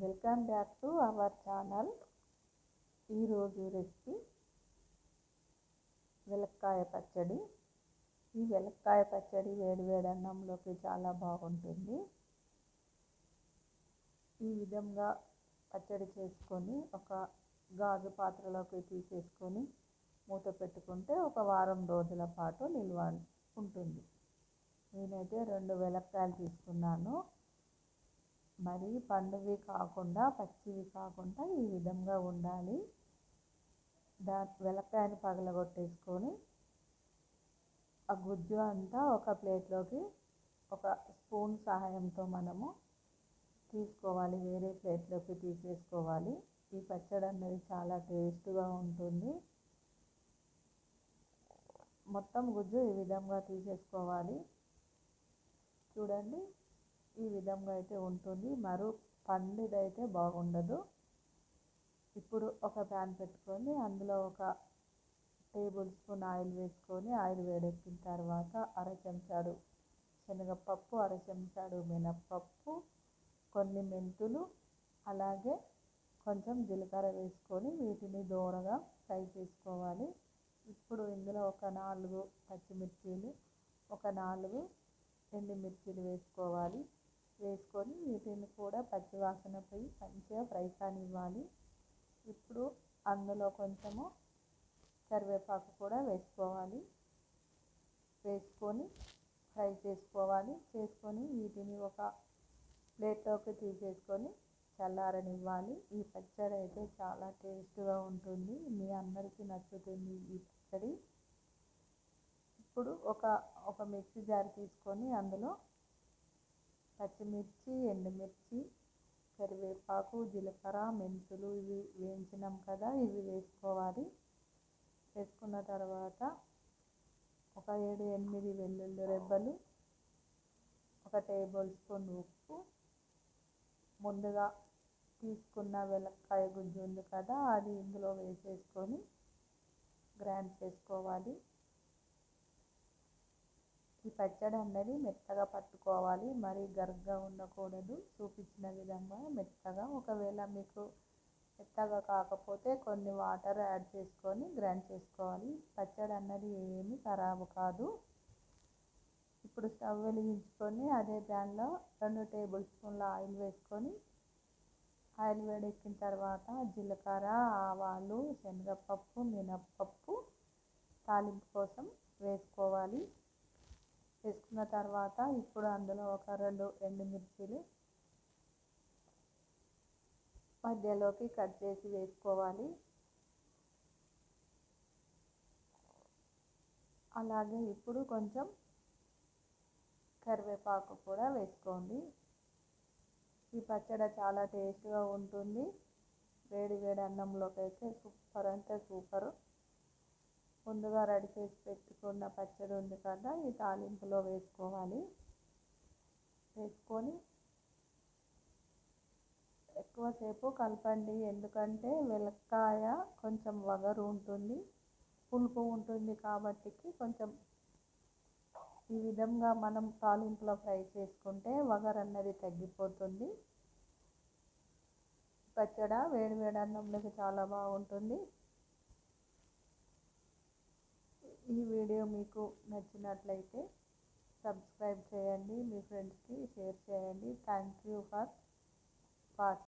Welcome back to our channel. ఈరోజు recipe వెలక్కాయ పచ్చడి. ఈ వెలక్కాయ పచ్చడి వేడి వేడి అన్నంలోకి చాలా బాగుంటుంది. ఈ విధంగా పచ్చడి చేసుకొని ఒక గాజు పాత్రలోకి తీసేసుకొని మూత పెట్టుకుంటే ఒక వారం రోజుల పాటు నిల్వ ఉంటుంది. నేనైతే రెండు వెలక్కాయలు తీసుకున్నాను. మరి పండువి కాకుండా పచ్చివి కాకుండా ఈ విధంగా ఉండాలి. దా వెలక్కాయని పగలగొట్టేసుకొని ఆ గుజ్జు అంతా ఒక ప్లేట్లోకి ఒక స్పూన్ సహాయంతో మనము తీసుకోవాలి. వేరే ప్లేట్లోకి తీసేసుకోవాలి. ఈ పచ్చడి అనేది చాలా టేస్ట్గా ఉంటుంది. మొత్తం గుజ్జు ఈ విధంగా తీసేసుకోవాలి. చూడండి. ఈ విధంగా అయితే ఉంటుంది. మరో పండుదైతే బాగుండదు. ఇప్పుడు ఒక ప్యాన్ పెట్టుకొని అందులో ఒక టేబుల్ స్పూన్ ఆయిల్ వేసుకొని ఆయిల్ వేడెక్కిన తర్వాత అర చెంచాడు శనగపప్పు అర చెంచాడు మినప్పప్పు కొన్ని మెంతులు అలాగే కొంచెం జీలకర్ర వేసుకొని వీటిని దూరగా ఫ్రై చేసుకోవాలి. ఇప్పుడు ఇందులో ఒక నాలుగు పచ్చిమిర్చీలు ఒక నాలుగు ఎండుమిర్చీలు వేసుకోవాలి. వేసుకొని వీటిని కూడా పచ్చివాసన పోయి మంచిగా ఫ్రై కానివ్వాలి. ఇప్పుడు అందులో కొంచెము కరివేపాకు కూడా వేసుకోవాలి. వేసుకొని ఫ్రై చేసుకోవాలి. చేసుకొని వీటిని ఒక ప్లేట్లోకి తీసేసుకొని చల్లారనివ్వాలి. ఈ పచ్చడి అయితే చాలా టేస్ట్గా ఉంటుంది. మీ అందరికీ నచ్చుతుంది ఈ పచ్చడి. ఇప్పుడు ఒక ఒక మిక్సీ జార్ తీసుకొని అందులో పచ్చిమిర్చి ఎండుమిర్చి కరివేపాకు జీలకర్ర మెంతులు ఇవి వేయించినాం కదా ఇవి వేసుకోవాలి. వేసుకున్న తర్వాత ఒక ఏడు ఎనిమిది వెల్లుల్లి రెబ్బలు ఒక టేబుల్ స్పూన్ ఉప్పు ముందుగా తీసుకున్న వెలక్కాయ గుజ్జు ఉంది కదా అది ఇందులో వేసేసుకొని గ్రైండ్ చేసుకోవాలి. పచ్చడి అన్నది మెత్తగా పట్టుకోవాలి. మరి గరుగ్గా ఉండకూడదు. చూపించిన విధంగా మెత్తగా. ఒకవేళ మీకు మెత్తగా కాకపోతే కొన్ని వాటర్ యాడ్ చేసుకొని గ్రైండ్ చేసుకోవాలి. పచ్చడి అన్నది ఏమీ ఖరాబు కాదు. ఇప్పుడు స్టవ్ వెలిగించుకొని అదే ప్యాన్లో రెండు టేబుల్ స్పూన్ల ఆయిల్ వేసుకొని ఆయిల్ వేడెక్కిన తర్వాత జీలకర్ర ఆవాలు శనగపప్పు మినప్పప్పు తాలింపు కోసం వేసుకోవాలి. వేసుకున్న తర్వాత ఇప్పుడు అందులో ఒక రెండు ఎండుమిర్చిలు మధ్యలోకి కట్ చేసి వేసుకోవాలి. అలాగే ఇప్పుడు కొంచెం కరివేపాకు కూడా వేసుకోండి. ఈ పచ్చడి చాలా టేస్ట్గా ఉంటుంది. వేడి వేడి అన్నంలోకి అయితే సూపర్ అంటే సూపరు. ముందుగా రెడీ చేసి పెట్టుకున్న పచ్చడి ఉంది కదా ఈ తాలింపులో వేసుకోవాలి. వేసుకొని ఎక్కువసేపు కలపండి. ఎందుకంటే వెలక్కాయ కొంచెం వగరు ఉంటుంది పులుపు ఉంటుంది కాబట్టి కొంచెం ఈ విధంగా మనం తాలింపులో ఫ్రై చేసుకుంటే వగర్ అన్నది తగ్గిపోతుంది. పచ్చడ వేడి వేడి అన్నంలోకి చాలా బాగుంటుంది. ఈ వీడియో మీకు నచ్చినట్లయితే సబ్స్క్రైబ్ చేయండి మీ ఫ్రెండ్స్కి షేర్ చేయండి. Thank you for watching